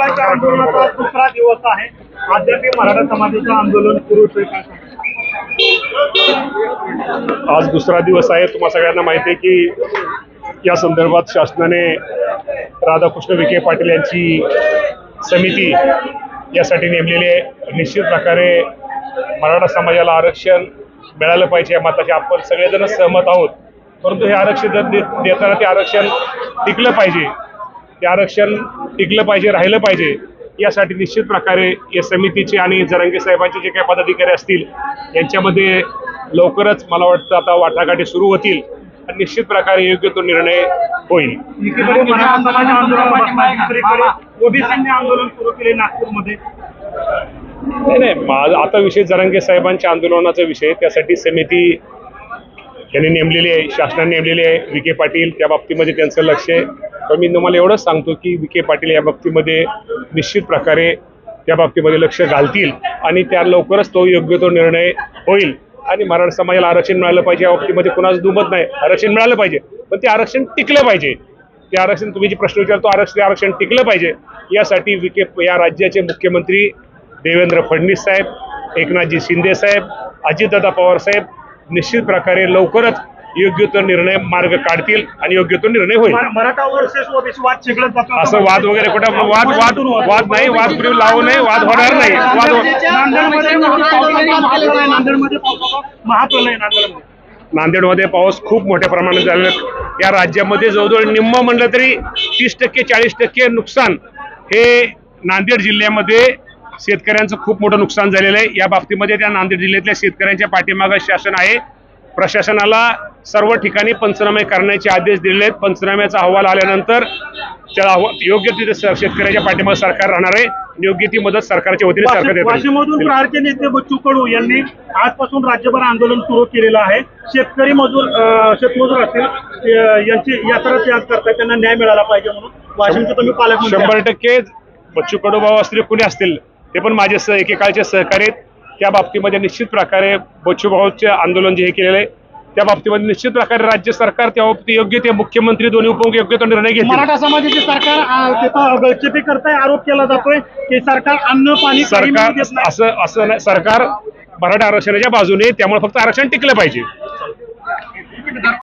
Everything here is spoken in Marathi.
दुष्काळाच्या आंदोलनाचा दुसरा दिवस आहे. अद्याप मराठा समाजाचं आंदोलन सुरू आज दुसरा दिवस आहे. तुम्हा सगळ्यांना माहिती आहे की या संदर्भात शासनाने राधाकृष्ण विखे पाटील यांची समिती यासाठी नेमलेली आहे. निश्चित प्रकारे मराठा समाजाला आरक्षण मिळालं पाहिजे या मताशी आपण सगळेजण सहमत आहोत. परंतु हे आरक्षण देताना ते आरक्षण टिकलं पाहिजे ते आरक्षण टिकलं पाहिजे राहिलं पाहिजे यासाठी निश्चित प्रकारे या समितीचे आणि जरांगे साहेबांचे जे काही पदाधिकारी असतील यांच्यामध्ये लवकरच मला वाटतं आता वाटाघाटी सुरू होतील आणि निश्चित प्रकारे योग्य तो निर्णय होईल. आंदोलन सुरू केले नागपूरमध्ये. नाही नाही माझा आता विषय जरांगे साहेबांच्या आंदोलनाचा विषय त्यासाठी समिती त्यांनी नेमलेली आहे शासनाने नेमलेली आहे विखे पाटील त्या बाबतीमध्ये त्यांचं लक्ष आहे. पण मी तुम्हाला एवढंच सांगतो की विखे पाटील या बाबतीमध्ये निश्चित प्रकारे त्या बाबतीमध्ये लक्ष घालतील आणि त्या लवकरच तो योग्य तो निर्णय होईल. आणि मराठा समाजाला आरक्षण मिळालं पाहिजे या बाबतीमध्ये कुणाच दुमत नाही. आरक्षण मिळालं पाहिजे पण ते आरक्षण टिकलं पाहिजे. ते आरक्षण तुम्ही जे प्रश्न विचारतो आरक्षण ते आरक्षण टिकलं पाहिजे. यासाठी विखे या राज्याचे मुख्यमंत्री देवेंद्र फडणवीस साहेब एकनाथजी शिंदे साहेब अजितदादा पवार साहेब निश्चित प्रकारे लवकरच योग्य तो निर्णय मार्ग काढतील आणि योग्य तो निर्णय होईल. मरा- मराठा वाद असं वाद वगैरे कुठं वाद वाद वाद नाही वाद कुठे लावू नये वाद होणार नाही. वाद नांदेडमध्ये पाऊस खूप मोठ्या प्रमाणात झालेला. या राज्यामध्ये जवळजवळ निम्म म्हणलं तरी तीस टक्के चाळीस टक्के नुकसान हे नांदेड जिल्ह्यामध्ये शेतकऱ्यांचं खूप मोठं नुकसान झालेलं आहे. या बाबतीमध्ये त्या नांदेड जिल्ह्यातल्या शेतकऱ्यांच्या पाठीमागं शासन आहे. प्रशासनाला सर्व ठिकाणी पंचनामे करण्याचे आदेश दिलेले आहेत. पंचनाम्याचा अहवाल आल्यानंतर त्या योग्य तिथे शेतकऱ्याच्या पाठीमागे सरकार राहणार आहे. योग्य ती मदत सरकारच्या वतीने सरकार वाशिममधून. प्रहारचे नेते बच्चू कडू यांनी आजपासून राज्यभर आंदोलन सुरू केलेलं आहे. शेतकरी मजूर शेतमजूर असतील यांची यात्रा ते आज करतात. त्यांना न्याय मिळाला पाहिजे म्हणून. वाशिमचे तुम्ही पालकमंत्री शंभर. टक्के बच्चू कडूभाऊ असतील कुणी असतील ते पण माझे सह एकेकाळचे सहकारी आहेत. त्या बाबतीमध्ये निश्चित प्रकारे बच्चू भाऊचे आंदोलन जे हे केलेलं आहे त्या बाबतीमध्ये निश्चित प्रकारे राज्य सरकार त्या बाबतीत योग्य ते मुख्यमंत्री दोन्ही उपमुख्य योग्य तो निर्णय घेतील. मराठा समाजाचे सरकार गळचेपी करताय आरोप केला जातोय की सरकार अन्न पाणी सरकार. असं असं नाही. सरकार मराठा आरक्षणाच्या बाजूने त्यामुळे फक्त आरक्षण टिकलं पाहिजे.